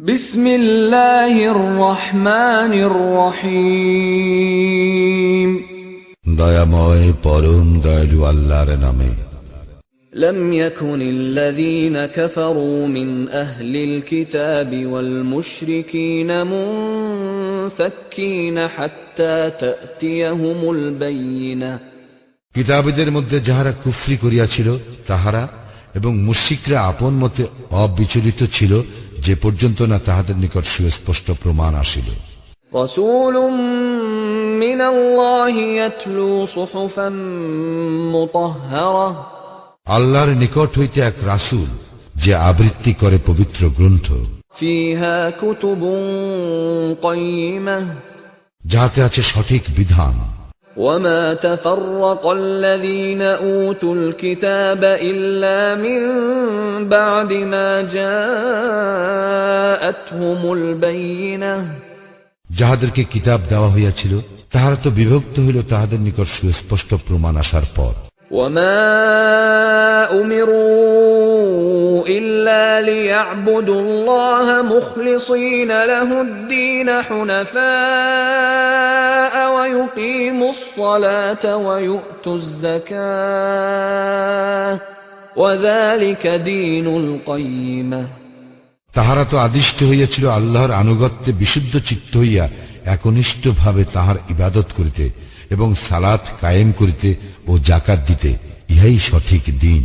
بسم الله الرحمن الرحيم দয়াময় পরম দয়ালু আল্লাহর নামে لم يكن الذين كفروا من أهل الكتاب والمشركين منفكين حتى تأتيهم البينة কিতাবীদের মধ্যে যাহারা কুফরি করিয়াছিল তাহারা এবং মুশিকরা আপন মতে অবিচলিত ছিল যে পর্যন্ত না তাহাদের নিকট সুস্পষ্ট প্রমাণ আসিল। আল্লাহর নিকট হইতে এক রাসুল যে আবৃত্তি করে পবিত্র গ্রন্থ। যাহাতে আছে সঠিক বিধান। وما تفرق الذين اوتوا الكتاب الا من بعد ما جاءتهم البينه যাহাদেরকে কিতাব দেওয়া হইয়াছিল তাহারা তো বিভক্ত হইল তাহাদের নিকট সুস্পষ্ট প্রমাণ আসার পর وما امروا الا ليعبدوا الله مخلصين له الدين حنفاء ويقيموا الصلاه ويؤتوا الزكاه وذلك دين القيمه তাহারা তো আদিষ্ট হইয়াছিল আল্লাহর আনুগত্যে বিশুদ্ধ চিত্ত হইয়া একনিষ্ঠ ভাবে তাহার ইবাদত করিতে এবং সালাত কায়েম করিতে ও জাকাত দিতে ইহাই সঠিক দিন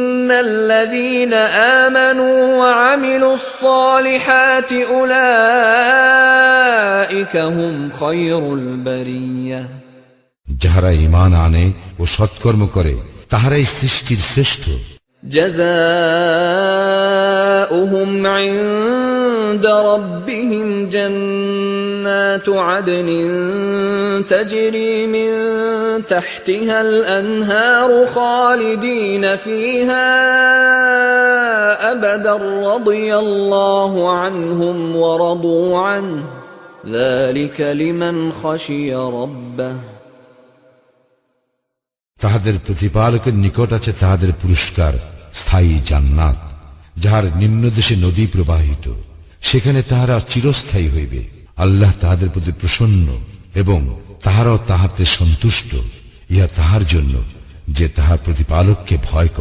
ان الذين امنوا وعملوا الصالحات اولئك هم خير البريه যাহারা ইমান আনে ও সৎকর্ম করে তাহারাই সৃষ্টির শ্রেষ্ঠ جزاؤهم عند ربهم جنات عدن تجري من تحتها الانهار خالدين فيها ابدا رضي الله عنهم ورضوا عنه ذلك لمن خشي ربه তাহাদের প্রতিপালকের নিকট আছে তাহাদের পুরস্কার স্থায়ী জান্নাত যাহার নিম্নদেশে নদী প্রবাহিত সেখানে তাহারা চিরস্থায়ী হইবে আল্লাহ তাহাদের প্রতি প্রসন্ন এবং তাহারাও তাহাতে সন্তুষ্ট। ইহা তাহার জন্য যে তাহার প্রতিপালককে ভয় করে।